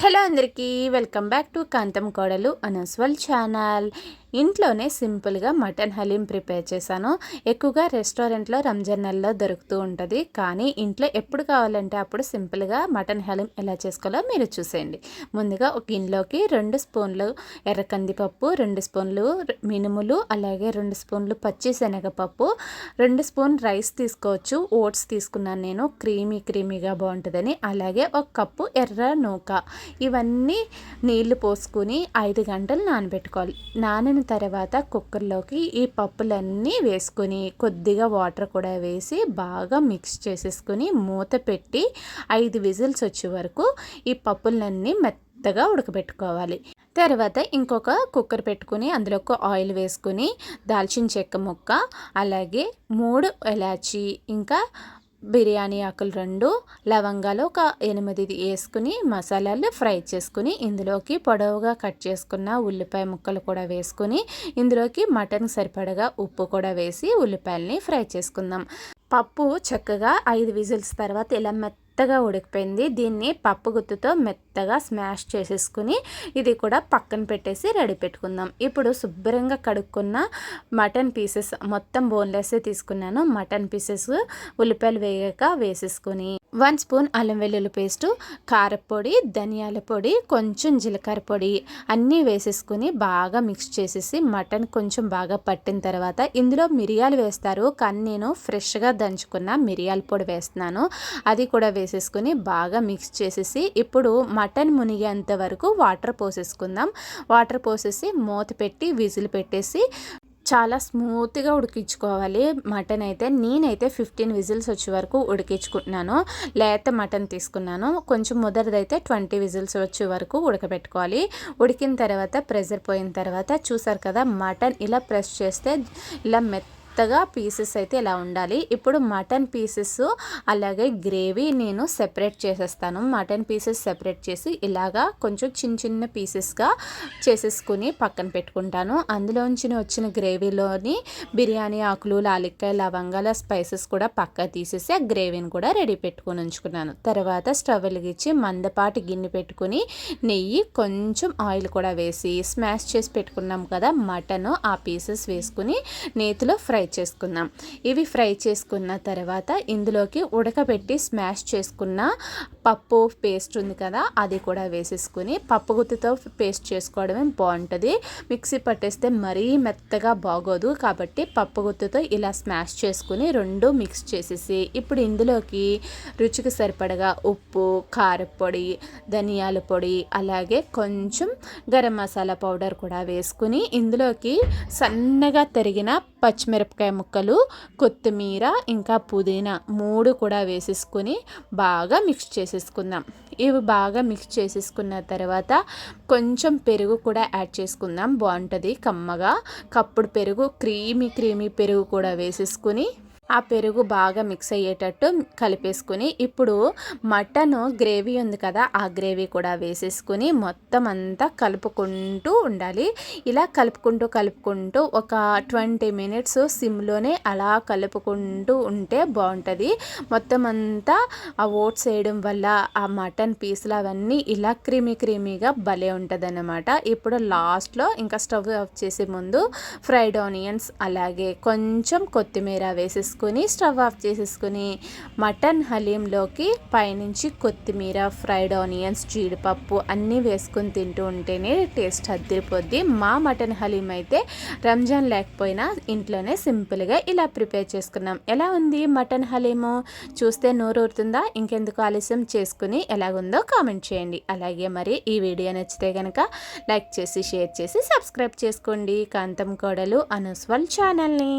Hello అందరికీ welcome back to కాంతం కోడలు అనస్వల్ channel. ఇంట్లోనే సింపుల్గా మటన్ హలీం ప్రిపేర్ చేశాను. ఎక్కువగా రెస్టారెంట్లో రంజాన్ నెలలో దొరుకుతూ ఉంటుంది. కానీ ఇంట్లో ఎప్పుడు కావాలంటే అప్పుడు సింపుల్గా మటన్ హలీం ఎలా చేసుకోవాలో మీరు చూసేయండి. ముందుగా ఒక గిన్నెలోకి రెండు స్పూన్లు ఎర్ర కందిపప్పు రెండు స్పూన్లు మినుములు అలాగే రెండు స్పూన్లు పచ్చి శనగపప్పు రెండు స్పూన్ రైస్ తీసుకోవచ్చు. ఓట్స్ తీసుకున్నాను నేను. క్రీమీ క్రీమీగా బాగుంటుందని. అలాగే ఒక కప్పు ఎర్ర నూక. ఇవన్నీ నీళ్ళు పోసుకుని ఐదు గంటలు నానబెట్టుకోవాలి. నానిన తర్వాత కుక్కర్లోకి ఈ పప్పులన్నీ వేసుకొని కొద్దిగా వాటర్ కూడా వేసి బాగా మిక్స్ చేసేసుకొని మూత పెట్టి ఐదు విజిల్స్ వచ్చే వరకు ఈ పప్పులన్నీ మెత్తగా ఉడకబెట్టుకోవాలి. తర్వాత ఇంకొక కుక్కర్ పెట్టుకుని అందులో ఒక ఆయిల్ వేసుకుని దాల్చిన చెక్క ముక్క అలాగే మూడు ఇలాచి ఇంకా బిర్యానీ ఆకులు రెండు లవంగాలు ఒక ఎనిమిది వేసుకుని మసాలాలు ఫ్రై చేసుకుని ఇందులోకి పొడవుగా కట్ చేసుకున్న ఉల్లిపాయ ముక్కలు కూడా వేసుకుని ఇందులోకి మటన్ సరిపడగా ఉప్పు కూడా వేసి ఉల్లిపాయలని ఫ్రై చేసుకుందాం. పప్పు చక్కగా ఐదు విజిల్స్ తర్వాత ఇలా మెత్త మెత్తగా ఉడికిపోయింది. దీన్ని పప్పు గుత్తుతో మెత్తగా స్మాష్ చేసేసుకుని ఇది కూడా పక్కన పెట్టేసి రెడీ పెట్టుకుందాం. ఇప్పుడు శుభ్రంగా కడుక్కున్న మటన్ పీసెస్ మొత్తం బోన్లెస్ తీసుకున్నాను. మటన్ పీసెస్ ఉల్లిపాయలు వేయక వేసేసుకొని వన్ స్పూన్ అల్లం వెల్లుల్లి పేస్టు కారపొడి ధనియాల పొడి కొంచెం జీలకర్ర పొడి అన్నీ వేసేసుకుని బాగా మిక్స్ చేసేసి మటన్ కొంచెం బాగా పట్టిన తర్వాత ఇందులో మిరియాలు వేస్తారు. కానీ నేను ఫ్రెష్గా దంచుకున్న మిరియాల పొడి వేస్తున్నాను. అది కూడా వేసేసుకుని బాగా మిక్స్ చేసేసి ఇప్పుడు మటన్ మునిగేంత వరకు వాటర్ పోసేసుకుందాం. వాటర్ పోసేసి మూత పెట్టి విజిల్ పెట్టేసి చాలా స్మూత్గా ఉడికించుకోవాలి. మటన్ అయితే నేనైతే ఫిఫ్టీన్ విజిల్స్ వచ్చే వరకు ఉడికించుకుంటున్నాను. లేత మటన్ తీసుకున్నాను. కొంచెం ముదరదైతే ట్వంటీ విజిల్స్ వచ్చే వరకు ఉడకబెట్టుకోవాలి. ఉడికిన తర్వాత ప్రెజర్ పోయిన తర్వాత చూసారు కదా మటన్ ఇలా ప్రెస్ చేస్తే ఇలా మెత్త మెత్తగా పీసెస్ అయితే ఇలా ఉండాలి. ఇప్పుడు మటన్ పీసెస్ అలాగే గ్రేవీ నేను సెపరేట్ చేసేస్తాను. మటన్ పీసెస్ సెపరేట్ చేసి ఇలాగా కొంచెం చిన్న చిన్న పీసెస్గా చేసేసుకుని పక్కన పెట్టుకుంటాను. అందులోంచి వచ్చిన గ్రేవీలోని బిర్యానీ ఆకులు లాలిక్కాయ లవంగాల స్పైసెస్ కూడా పక్క తీసేసి ఆ గ్రేవీని కూడా రెడీ పెట్టుకుని ఉంచుకున్నాను. తర్వాత స్టవ్ వెలిగించి మందపాటి గిన్నె పెట్టుకుని నెయ్యి కొంచెం ఆయిల్ కూడా వేసి స్మాష్ చేసి పెట్టుకున్నాం కదా మటన్ ఆ పీసెస్ వేసుకుని నేతిలో ఫ్రై ఫ్రై చేసుకుందాం. ఇవి ఫ్రై చేసుకున్న తర్వాత ఇందులోకి ఉడకబెట్టి స్మాష్ చేసుకున్న పప్పు పేస్ట్ ఉంది కదా అది కూడా వేసేసుకుని పప్పు గుత్తితో పేస్ట్ చేసుకోవడమే బాగుంటుంది. మిక్సీ పట్టేస్తే మరీ మెత్తగా బాగోదు కాబట్టి పప్పు గుత్తితో ఇలా స్మాష్ చేసుకుని రెండు మిక్స్ చేసేసి ఇప్పుడు ఇందులోకి రుచికి సరిపడగా ఉప్పు కారపొడి ధనియాల పొడి అలాగే కొంచెం గరం మసాలా పౌడర్ కూడా వేసుకుని ఇందులోకి సన్నగా తరిగిన పచ్చిమిరపకాయ ముక్కలు కొత్తిమీర ఇంకా పుదీనా మూడు కూడా వేసేసుకొని బాగా మిక్స్ చేసేసుకుందాం. ఇవి బాగా మిక్స్ చేసేసుకున్న తర్వాత కొంచెం పెరుగు కూడా యాడ్ చేసుకుందాం. బాగుంటుంది కమ్మగా. కప్పుడు పెరుగు క్రీమీ క్రీమీ పెరుగు కూడా వేసేసుకుని ఆ పెరుగు బాగా మిక్స్ అయ్యేటట్టు కలిపేసుకుని ఇప్పుడు మటన్ గ్రేవీ ఉంది కదా ఆ గ్రేవీ కూడా వేసేసుకుని మొత్తం అంతా కలుపుకుంటూ ఉండాలి. ఇలా కలుపుకుంటూ కలుపుకుంటూ ఒక ట్వంటీ మినిట్స్ సిమ్లోనే అలా కలుపుకుంటూ ఉంటే బాగుంటుంది. మొత్తం అంతా ఆ ఓట్స్ వేయడం వల్ల ఆ మటన్ పీసులు అవన్నీ ఇలా క్రీమీ క్రీమీగా భలే ఉంటుంది అన్నమాట ఇప్పుడు లాస్ట్లో ఇంకా స్టవ్ ఆఫ్ చేసే ముందు ఫ్రైడ్ ఆనియన్స్ అలాగే కొంచెం కొత్తిమీర వేసేసుకుని వేసేసుకొని స్టవ్ ఆఫ్ చేసేసుకొని మటన్ హలీంలోకి పైనుంచి కొత్తిమీర ఫ్రైడ్ ఆనియన్స్ జీడిపప్పు అన్నీ వేసుకొని తింటూ ఉంటేనే టేస్ట్ అద్దరిపోద్ది. మా మటన్ హలీం అయితే రంజాన్ లేకపోయినా ఇంట్లోనే సింపుల్గా ఇలా ప్రిపేర్ చేసుకున్నాం. ఎలా ఉంది మటన్ హలీము? చూస్తే నోరూరుతుందా? ఇంకెందుకు ఆలస్యం? చేసుకుని ఎలాగుందో కామెంట్ చేయండి. అలాగే మరి ఈ వీడియో నచ్చితే కనుక లైక్ చేసి షేర్ చేసి సబ్స్క్రైబ్ చేసుకోండి. కాంతం కోడలు అనుస్వల్ ఛానల్ని.